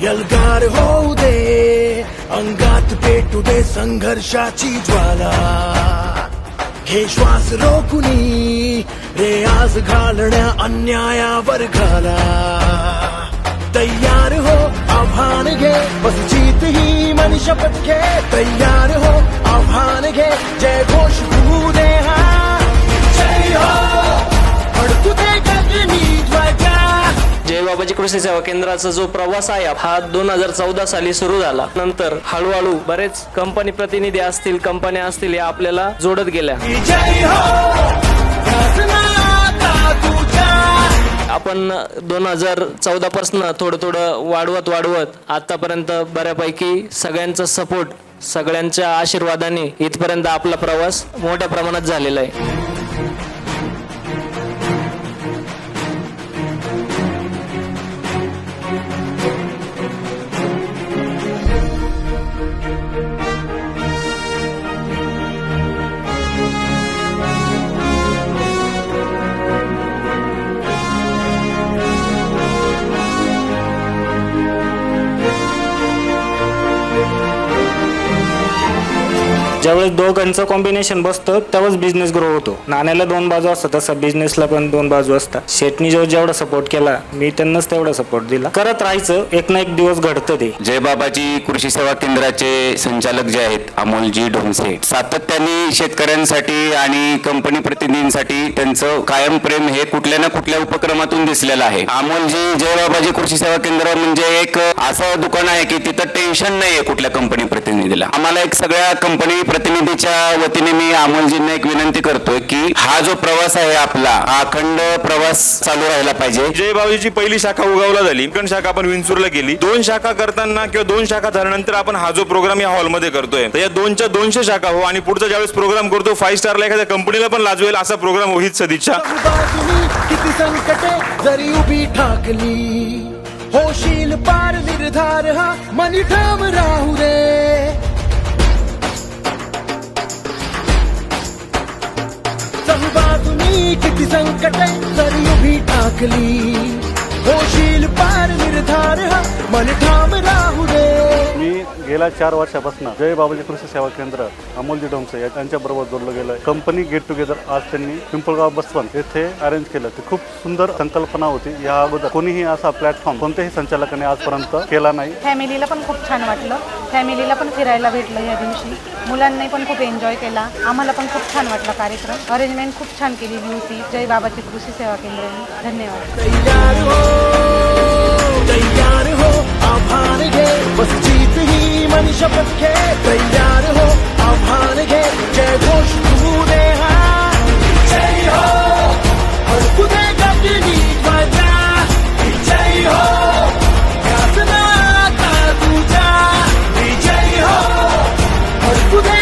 यलगार होऊ दे अंगात पेटू दे संघर्षाची ज्वाला. हे श्वास रोखुनी रे आज घालण्या अन्यायावर घाला. तैयार हो आव्हान घे बस जीत ही मन शपथ घे. तैयार हो आव्हान घे जय घोष सामाजिक कृषी सेवा केंद्राचा जो प्रवास आहे हा दोन हजार चौदा साली सुरू झाला. नंतर हळूहळू बरेच कंपनी प्रतिनिधी असतील कंपन्या असतील या आपल्याला जोडत गेल्या. आपण दोन हजार चौदा पासून थोडं थोडं वाढवत वाढवत आतापर्यंत बऱ्यापैकी सगळ्यांचा सपोर्ट सगळ्यांच्या आशीर्वादाने इथपर्यंत आपला प्रवास मोठ्या प्रमाणात झालेला आहे. ज्यावेळेस दोघांचं कॉम्बिनेशन बसतं त्यावेळेस बिझनेस ग्रो होतो. नाण्याला दोन बाजू असतात तसं बिझनेसला पण दोन बाजू असतात. शेटनी जो जेवढा सपोर्ट केला मी त्यांनाच तेवढा सपोर्ट दिला. करत राहायचं एक ना एक दिवस घडतं ते. जय बाबाजी कृषी सेवा केंद्राचे संचालक जे आहेत अमोलजी ढोंसे सातत्याने शेतकऱ्यांसाठी आणि कंपनी प्रतिनिधींसाठी त्यांचं कायम प्रेम हे कुठल्या ना कुठल्या उपक्रमातून दिसलेलं आहे. अमोलजी जय बाबाजी कृषी सेवा केंद्र म्हणजे एक असं दुकान आहे की तिथं टेन्शन नाहीये कुठल्या कंपनी प्रतिनिधीला. आम्हाला एक सगळ्या कंपनी प्रतिनिधीच्या वतीने मी अमोलजींना एक विनंती करतोय की हा जो प्रवास आहे आपला हा अखंड प्रवास चालू राहिला पाहिजे. जय बाबाजीची पहिली शाखा उगावला झाली सेकंड शाखा आपण विंचूरला केली दोन शाखा करताना किंवा दोन शाखा झाल्यानंतर आपण हा जो प्रोग्राम या हॉलमध्ये करतोय तर या दोनच्या दोनशे शाखा हो आणि पुढचा ज्यावेळेस प्रोग्राम करतो फाईव्ह स्टारला एखाद्या कंपनीला पण लाजवेल असा प्रोग्राम हो हीच सदिच्छा. बाजूनी किती संकटे जरी उभी ठाकली होशील पार निर्धार हा मनी ठाम राहू दे. बाजूनी किती संकट तरी उभी ठाकली होशील पार निर्धार मन ठाम राहू दे। गेल्या चार वर्षापासून जय बाबाजी कृषी सेवा केंद्र अमोलजी डोमसे या बरोबर जोडलं गेलं. कंपनी गेट टुगेदर आज त्यांनी पिंपळगाव बसवंत येथे अरेंज केलं. ते खूप सुंदर संकल्पना होती. या अगोदर कोणीही असा प्लॅटफॉर्म कोणत्याही संचालकाने आजपर्यंत केला नाही. फॅमिलीला पण खूप छान वाटलं. फॅमिलीला पण फिरायला भेटलं या दिवशी. मुलांनी पण खूप एन्जॉय केला. आम्हाला पण खूप छान वाटला कार्यक्रम. अरेंजमेंट खूप छान केलेली होती. जय बाबाची कृषी सेवा केंद्र. धन्यवाद. ही शपथ घे तयार हो आव्हान घे जय घोष तू दे जय हो दे ध्वजा हो विजय हो दे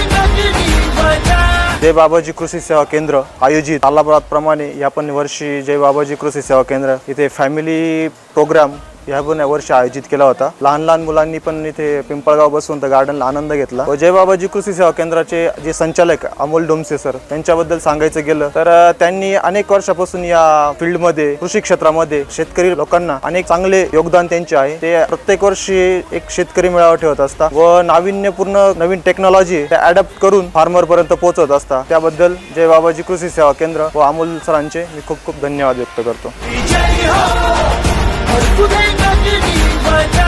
ध्वजा जय बाबाजी कृषी सेवा केंद्र आयोजित प्रमाणे या पण वर्षी जय बाबाजी कृषी सेवा केंद्र इथे फॅमिली प्रोग्राम ह्या पण या वर्षी आयोजित केला होता. लहान लहान मुलांनी पण इथे पिंपळगाव बसून त्या गार्डनला आनंद घेतला. व जय बाबाजी कृषी सेवा केंद्राचे जे संचालक अमोल डोमसे सर त्यांच्याबद्दल सांगायचं गेलं तर त्यांनी अनेक वर्षापासून या फील्डमध्ये कृषी क्षेत्रामध्ये शेतकरी लोकांना अनेक चांगले योगदान त्यांचे आहे. ते प्रत्येक वर्षी एक शेतकरी मेळावा ठेवत असतात व नाविन्यपूर्ण नवीन टेक्नॉलॉजी अडॅप्ट करून फार्मर पर्यंत पोहोचवत असतात. त्याबद्दल जय बाबाजी कृषी सेवा केंद्र व अमोल सरांचे मी खूप खूप धन्यवाद व्यक्त करतो. Ne dis pas